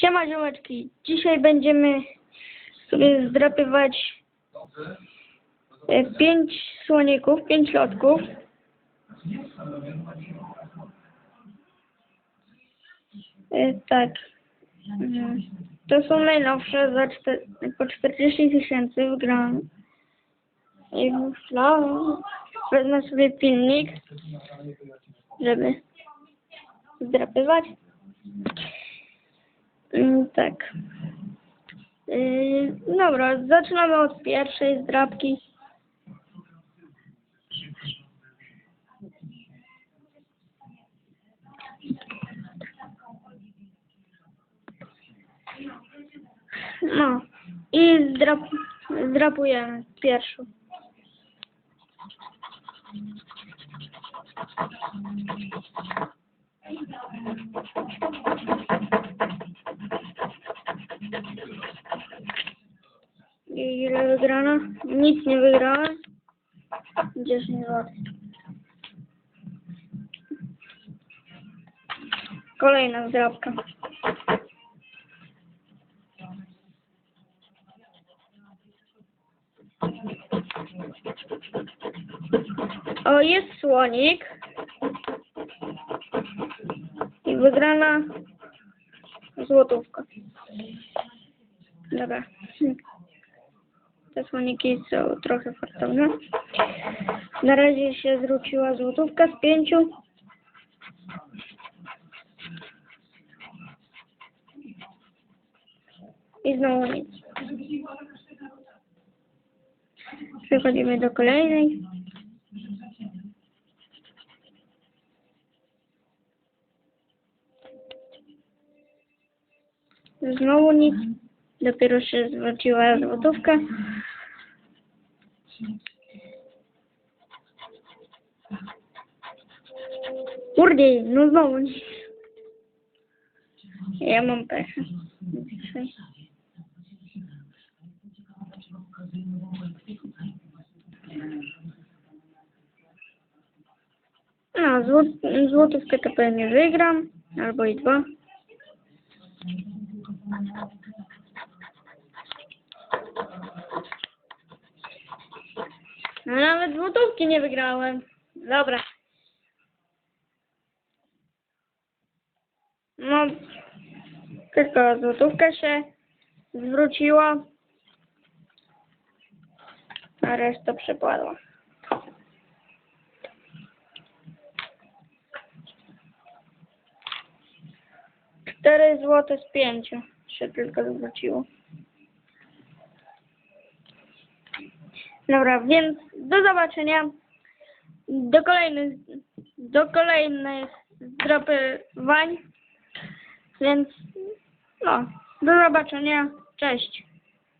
Siema ziomeczki, dzisiaj będziemy sobie zdrapywać e, pięć słoników, pięć lotków. E, Tak. Mm, To są najnowsze za po 40 tysięcy wygrałem. I myślałem, wezmę sobie pilnik, żeby zdrapywać. Mm, Tak. Yy, dobra, zaczynamy od pierwszej zdrabki. No i zdrap, zdrapujemy pierwszą. I ile wygrano? Nic nie wygrałem. 10 zł. Kolejna zdrabka. O, jest słonik. I wygrana złotówka. Dobra. Te słoniki są trochę fartowne. Na razie się zwróciła złotówka z pięciu. I znowu nic. Przechodzimy do kolejnej. Znowu nic. Dopiero się zwróciła złotówka. Kurde, no znowu nic. Ja mam pecha. No, złot, złotówkę to pewnie wygram. Albo i dwa. No nawet złotówki nie wygrałem. Dobra. No, tylko złotówka się zwróciła, a reszta przepadła. Cztery złote z pięciu się tylko zwróciło. Dobra, więc do zobaczenia. Do kolejnych, do kolejnych zdropywań. Więc no, do zobaczenia. Cześć.